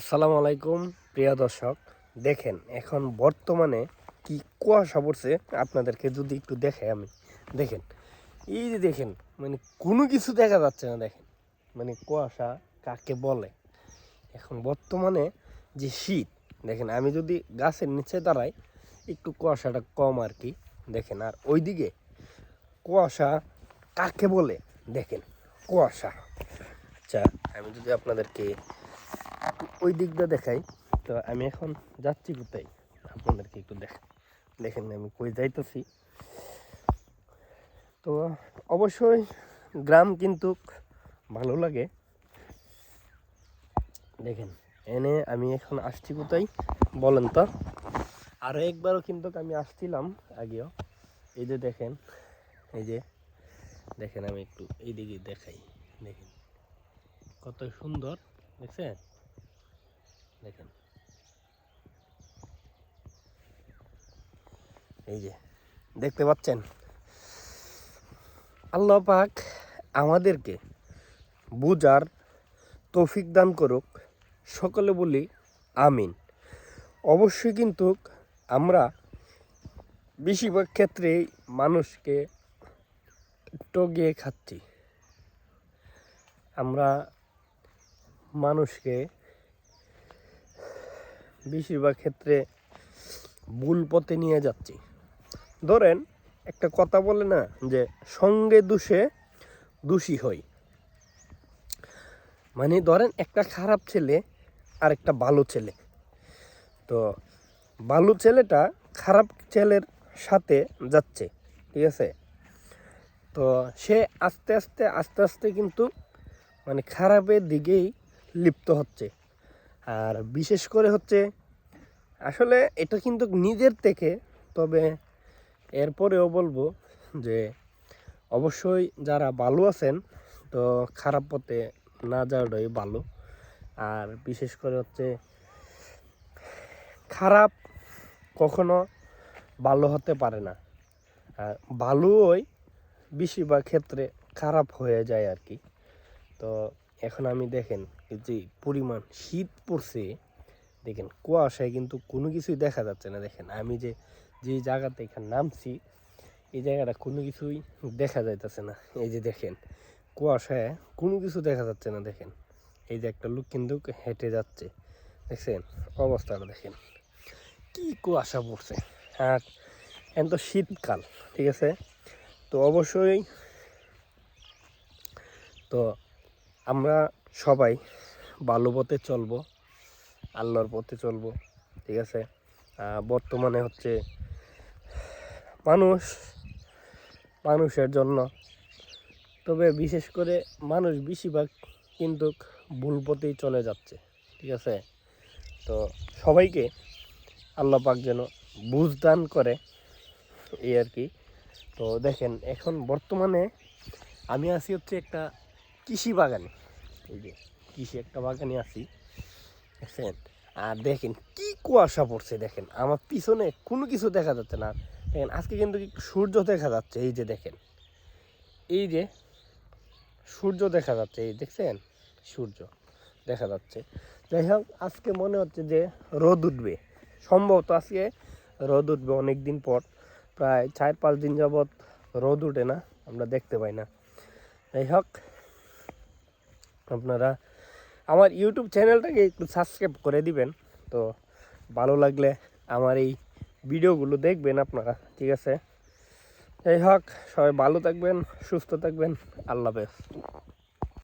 আসসালামু আলাইকুম, প্রিয় দর্শক। দেখেন, এখন বর্তমানে কি কুয়াশা পড়ছে, আপনাদেরকে যদি একটু দেখে আমি। দেখেন, এই যে দেখেন মানে কোনো কিছু দেখা যাচ্ছে না, দেখেন। মানে কুয়াশা কাকে বলে? এখন বর্তমানে যে শীত, দেখেন, আমি যদি গাছের নিচে দাঁড়াই, একটু কুয়াশাটা কম আর কি, দেখেন। আর ওইদিকে কুয়াশা কাকে বলে? দেখেন, কুয়াশা। আচ্ছা আমি যদি আপনাদেরকে ওই দিকটা দেখাই। তো আমি এখন যাচ্ছি কোথায়? আপনাদেরকে একটু দেখ দেখেন আমি কই যাইতেছি। তো অবশ্যই গ্রাম কিন্তু ভালো লাগে। দেখেন, এনে আমি এখন আসছি কোথায়? বলেন তো। আরও একবারও কিন্তু আমি আসছিলাম আগেও। এই যে দেখেন, এই যে দেখেন আমি একটু এই দিকে দেখাই। দেখেন, কত সুন্দর, দেখছেন? দেখেন। এই যে, দেখতে পাচ্ছেন? আল্লাহ পাক আমাদেরকে বুজার তৌফিক দান করুক, সকলে বলি আমিন। অবশ্যই কিন্তু আমরা বেশিরভাগ ক্ষেত্রেই মানুষকে টগিয়ে খাচ্ছি। আমরা মানুষকে বেশিরভাগ ক্ষেত্রে ভুল পথে নিয়ে যাচ্ছি। ধরেন, একটা কথা বলে না যে, সঙ্গে দোষে দোষী হই। মানে ধরেন, একটা খারাপ ছেলে আর একটা ভালো ছেলে। তো ভালো ছেলেটা খারাপ ছেলের সাথে যাচ্ছে, ঠিক আছে? তো সে আস্তে আস্তে আস্তে আস্তে কিন্তু মানে খারাপের দিকেই লিপ্ত হচ্ছে। আর বিশেষ করে হচ্ছে, আসলে এটা কিন্তু নিজের থেকে, তবে এরপরেও বলব যে, অবশ্যই যারা ভালো আছেন, তো খারাপ পথে না যাওয়াটাই ভালো। আর বিশেষ করে হচ্ছে, খারাপ কখনো ভালো হতে পারে না। আর ভালোই বেশিরভাগ ক্ষেত্রে খারাপ হয়ে যায় আর কি। তো এখন আমি দেখেন যে পরিমাণ শীত পড়ছে, দেখেন, কুয়াশায় কিন্তু কোনো কিছুই দেখা যাচ্ছে না, দেখেন। আমি যে যে জায়গাতে এখানে নামছি, এই জায়গাটা কোনো কিছুই দেখা যাইতেছে না। এই যে দেখেন, কুয়াশায় কোনো কিছু দেখা যাচ্ছে না, দেখেন। এই যে একটা লোক কিন্তু হেঁটে যাচ্ছে, দেখছেন? অবস্থাটা দেখেন। কি কুয়াশা পড়ছে। আর এখন তো শীতকাল, ঠিক আছে? তো অবশ্যই, তো আমরা সবাই ভালো পথে চলবো, আল্লাহর পথে চলবো, ঠিক আছে? বর্তমানে হচ্ছে মানুষ, মানুষের জন্য। তবে বিশেষ করে মানুষ বেশিরভাগ কিন্তু ভুল পথেই চলে যাচ্ছে, ঠিক আছে? তো সবাইকে আল্লাহ পাক যেন বুঝ দান করে, এই আর কি। তো দেখেন, এখন বর্তমানে আমি আছি হচ্ছে একটা কৃষি বাগানে, এই যে। কৃষি একটা বাগানে আছি, দেখছেন? আর দেখেন কি কুয়াশা পড়ছে, দেখেন। আমার পিছনে কোনো কিছু দেখা যাচ্ছে না। দেখেন, আজকে কিন্তু সূর্য দেখা যাচ্ছে, এই যে দেখেন। এই যে সূর্য দেখা যাচ্ছে, এই দেখছেন? সূর্য দেখা যাচ্ছে। যাই হোক, আজকে মনে হচ্ছে যে রোদ উঠবে। সম্ভবত আজকে রোদ উঠবে অনেক দিন পর। প্রায় চার পাঁচ দিন যাবৎ রোদ উঠে না, আমরা দেখতে পাই না। যাই হোক, আপনারা আমার ইউটিউব চ্যানেলটাকে একটু সাবস্ক্রাইব করে দিবেন। তো ভালো লাগলে আমার এই ভিডিওগুলো দেখবেন আপনারা, ঠিক আছে? যাই হোক, সবাই ভালো থাকবেন, সুস্থ থাকবেন। আল্লাহ হাফেজ।